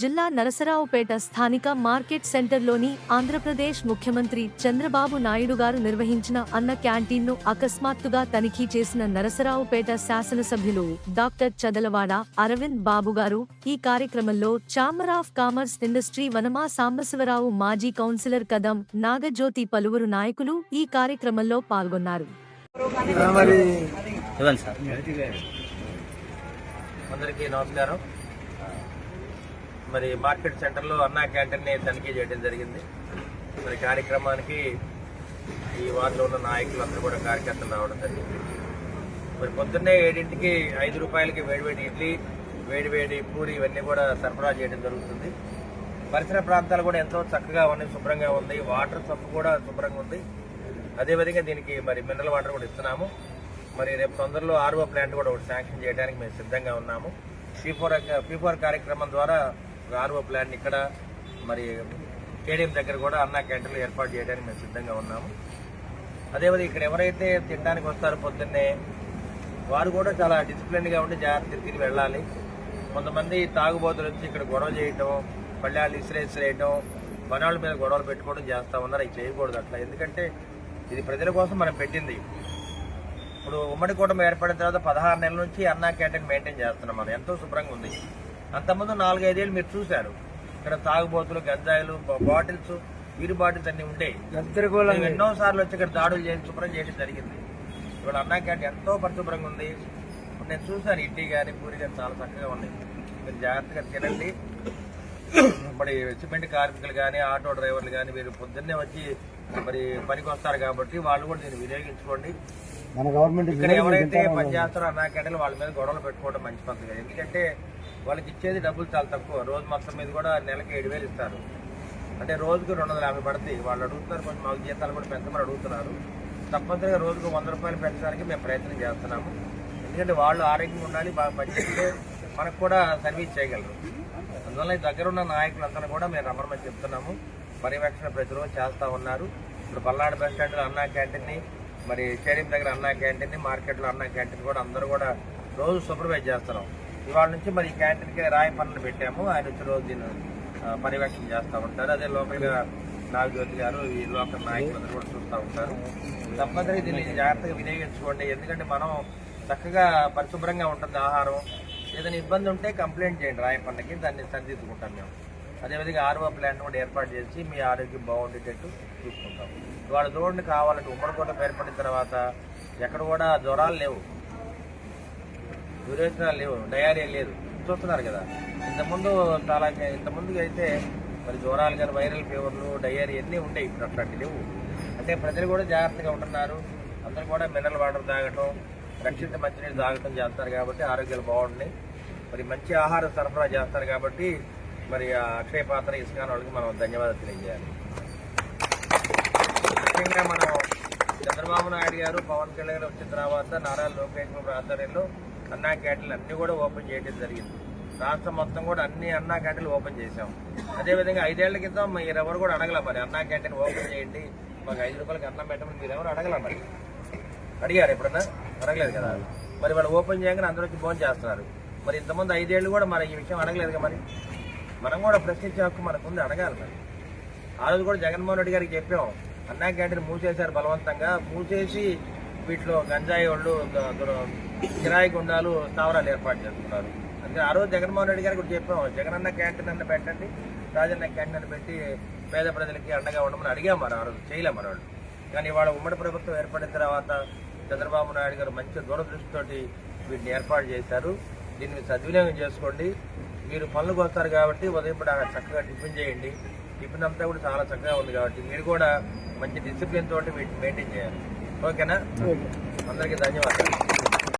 జిల్లా నరసరావుపేట స్థానిక మార్కెట్ సెంటర్లోని ఆంధ్రప్రదేశ్ ముఖ్యమంత్రి చంద్రబాబు నాయుడు గారు నిర్వహించిన అన్న క్యాంటీన్ను అకస్మాత్తుగా తనిఖీ చేసిన నరసరావుపేట శాసనసభ్యులు డాక్టర్ చదలవాడ అరవింద్ బాబు గారు ఈ కార్యక్రమంలో chamber of commerce industry Vanama Sambasivarao మాజీ కౌన్సిలర్ కదం నాగజ్యోతి పలువురు నాయకులు ఈ కార్యక్రమంలో పాల్గొన్నారు. అందరికీ నమస్కారం. మరి మార్కెట్ సెంటర్లో అన్నా క్యాంటీన్ని తనిఖీ చేయడం జరిగింది. మరి కార్యక్రమానికి ఈ వార్డులో ఉన్న నాయకులు అందరూ కూడా కార్యకర్తలు రావడం జరిగింది. మరి పొద్దున్నే ఏడింటికి ఐదు రూపాయలకి వేడివేడి ఇడ్లీ వేడివేడి పూరి ఇవన్నీ కూడా సరఫరా చేయడం జరుగుతుంది. పరిసర ప్రాంతాలు కూడా ఎంతో చక్కగా ఉన్నాయి శుభ్రంగా ఉంది. వాటర్ సబ్బు కూడా శుభ్రంగా ఉంది. అదేవిధంగా దీనికి మరి మినరల్ వాటర్ కూడా ఇస్తున్నాము. మరి రేపు తొందరలో ఆర్ఓ ప్లాంట్ కూడా ఒకటి శాంక్షన్ చేయడానికి మేము సిద్ధంగా ఉన్నాము. పీ ఫోర్ పీ ఫోర్ కార్యక్రమం ద్వారా ఆర్ఓ ప్లాంట్ ఇక్కడ మరి స్టేడియం దగ్గర కూడా అన్నా క్యాంటీన్లు ఏర్పాటు చేయడానికి మేము సిద్ధంగా ఉన్నాము. అదేవిధంగా ఇక్కడ ఎవరైతే తినడానికి వస్తారో పొద్దున్నే వారు కూడా చాలా డిసిప్లిన్గా ఉండి జాగ్రత్తగా తిరిగి వెళ్ళాలి. కొంతమంది తాగుబోతులు వచ్చి ఇక్కడ గొడవ చేయటం పళ్ళాలు ఇసిరేసి వేయటం మీద గొడవలు పెట్టుకోవడం చేస్తూ ఉన్నారు. అవి చేయకూడదు అట్లా. ఎందుకంటే ఇది ప్రజల కోసం మనం పెట్టింది. ఇప్పుడు ఉమ్మడి కూటమి ఏర్పడిన తర్వాత పదహారు నెలల నుంచి అన్నా క్యాంటీన్ మెయింటైన్ చేస్తున్నాం మనం. ఎంతో శుభ్రంగా ఉంది. అంతకుముందు నాలుగైదేళ్ళు మీరు చూశారు. ఇక్కడ తాగుబోతులు గంజాయిలు బాటిల్స్ వీరి బాటిల్స్ అన్ని మేము ఎన్నో సార్లు వచ్చి ఇక్కడ దాడులు చేసి శుభ్రం చేయడం జరిగింది. ఇవాళ అన్నా క్యాంటీన్ ఎంతో పరిశుభ్రంగా ఉంది. ఇప్పుడు నేను చూశాను ఇడ్లీ కానీ పూరి కానీ చాలా చక్కగా ఉన్నాయి. మీరు జాగ్రత్తగా తినండి. మరి సిమెంట్ కార్మికులు కానీ ఆటో డ్రైవర్లు కానీ మీరు పొద్దున్నే వచ్చి మరి పనికి వస్తారు కాబట్టి వాళ్ళు కూడా దీన్ని వినియోగించుకోండి. మన గవర్నమెంట్ ఇక్కడ ఎవరైతే పనిచేస్తారో అన్నా క్యాంటీన్ వాళ్ళ మీద గొడవలు పెట్టుకోవడం మంచి పద్ధతి కాదు. ఎందుకంటే వాళ్ళకి ఇచ్చేది డబ్బులు చాలా తక్కువ. రోజు మొత్తం మీద కూడా నెలకి ఏడు వేలు ఇస్తారు. అంటే రోజుకు రెండు వందల యాభై పడుతుంది వాళ్ళు అడుగుతున్నారు కొంచెం మాకు జీతాలు కూడా పెంచమని అడుగుతున్నారు. తప్పనిసరిగా రోజుకు వంద రూపాయలు పెంచడానికి మేము ప్రయత్నం చేస్తున్నాము. ఎందుకంటే వాళ్ళు ఆరోగ్యంగా ఉండాలి బాగా పనిచేస్తే మనకు కూడా సర్వీస్ చేయగలరు. అందువల్ల ఈ దగ్గర ఉన్న నాయకులందరూ కూడా మేము రమ్మని చెప్తున్నాము. పర్యవేక్షణ ప్రతిరోజు చేస్తూ ఉన్నారు. ఇప్పుడు పల్నాడు బస్ స్టాండ్లో అన్నా క్యాంటీన్ని మరి స్టేడియం దగ్గర అన్నా క్యాంటీన్ మార్కెట్లో అన్నా క్యాంటీన్ కూడా అందరూ కూడా రోజు సూపర్వైజ్ చేస్తున్నాం. ఇవాళ నుంచి మరి ఈ క్యాంటీన్కి రాయి పనులు పెట్టాము. ఆయన వచ్చి రోజు దీన్ని పర్యవేక్షణ చేస్తూ ఉంటారు. అదే లోకల్గా నాగజ్యోతి గారు ఈ లోకల్ నాయకులందరూ కూడా చూస్తూ ఉంటారు. తప్పనిసరిగా దీన్ని జాగ్రత్తగా వినియోగించుకోండి. ఎందుకంటే మనం చక్కగా పరిశుభ్రంగా ఉంటుంది ఆహారం. ఏదైనా ఇబ్బంది ఉంటే కంప్లైంట్ చేయండి. రాయపన్నకి దాన్ని సరిదిద్దుకుంటాం మేము. అదేవిధంగా ఆర్ఓ ప్లాంట్ కూడా ఏర్పాటు చేసి మీ ఆరోగ్యం బాగుండేటట్టు చూసుకుంటాం. ఇవాళ చూడండి కావాలంటే ఉమ్మడి ఏర్పడిన తర్వాత ఎక్కడ కూడా జ్వరాలు లేవు. డ్యూరేషనాలు లేవు. డయారియా లేదు. చూస్తున్నారు కదా. ఇంతకుముందు చాలా ఇంతకుముందు అయితే మరి జ్వరాలు కానీ వైరల్ ఫీవర్లు డయేరియా అన్నీ ఉంటాయి ఇప్పుడు అట్లాంటి లేవు. అంటే ప్రజలు కూడా జాగ్రత్తగా ఉంటున్నారు. అందరూ కూడా మినరల్ వాటర్ తాగటం రక్షిత మంచినీళ్ళు తాగటం చేస్తారు కాబట్టి ఆరోగ్యాలు బాగుంటున్నాయి. మరి మంచి ఆహారం సరఫరా చేస్తారు కాబట్టి మరి అక్షయ పాత్ర ఇస్కాన్ వాళ్ళకి మనం ధన్యవాదాలు తెలియజేయాలి. ముఖ్యంగా మనం చంద్రబాబు నాయుడు గారు పవన్ కళ్యాణ్ వచ్చిన తర్వాత నారా లోకేష్ బాబు ఆధ్వర్యంలో అన్నా క్యాంటీన్లు అన్ని కూడా ఓపెన్ చేయడం జరిగింది. రాష్ట్రం మొత్తం కూడా అన్ని అన్నా క్యాంటీన్లు ఓపెన్ చేశాం. అదేవిధంగా ఐదేళ్ళ క్రితం మీరు ఎవరు కూడా అడగల మరి అన్నా క్యాంటీన్ ఓపెన్ చేయండి మాకు ఐదు రూపాయలకి అన్నం పెట్టమని మీరు ఎవరు అడగల మరి? అడిగారు ఎప్పుడన్నా? అడగలేదు కదా? మరి వాళ్ళు ఓపెన్ చేయగానే అందరూ వచ్చి ఫోన్ చేస్తున్నారు. మరి ఇంతమంది ఐదేళ్ళు కూడా మరి ఈ విషయం అడగలేదు కదా మరి? మనం కూడా ప్రశ్నించే హక్కు మనకుంది అడగాలి మరి. ఆ రోజు కూడా జగన్మోహన్ రెడ్డి గారికి చెప్పాం అన్నా క్యాంటీన్ మూసేశారు బలవంతంగా మూసేసి వీటిలో గంజాయి వాళ్ళు కిరాయి గుండాలు స్థావరాలు ఏర్పాటు చేస్తున్నారు అంటే ఆ రోజు జగన్మోహన్ రెడ్డి గారికి కూడా చెప్పాం జగనన్న క్యాంటీన్ అన్న పెట్టండి రాజన్న క్యాంటీన్ పెట్టి పేద ప్రజలకి అండగా ఉండమని అడిగాం మరి ఆ రోజు చేయలేం మన వాళ్ళు. కానీ ఇవాళ ఉమ్మడి ప్రభుత్వం ఏర్పడిన తర్వాత చంద్రబాబు నాయుడు గారు మంచి దూరదృష్టితోటి వీటిని ఏర్పాటు చేశారు. దీన్ని సద్వినియోగం చేసుకోండి మీరు పనులకు వస్తారు కాబట్టి ఉదయం పూట చక్కగా టిఫిన్ చేయండి. టిఫిన్ అంతా కూడా చాలా చక్కగా ఉంది కాబట్టి మీరు కూడా మంచి డిసిప్లిన్ తోటి మెయింటైన్ చేయాలి. ఓకేనా? అందరికీ ధన్యవాదాలు.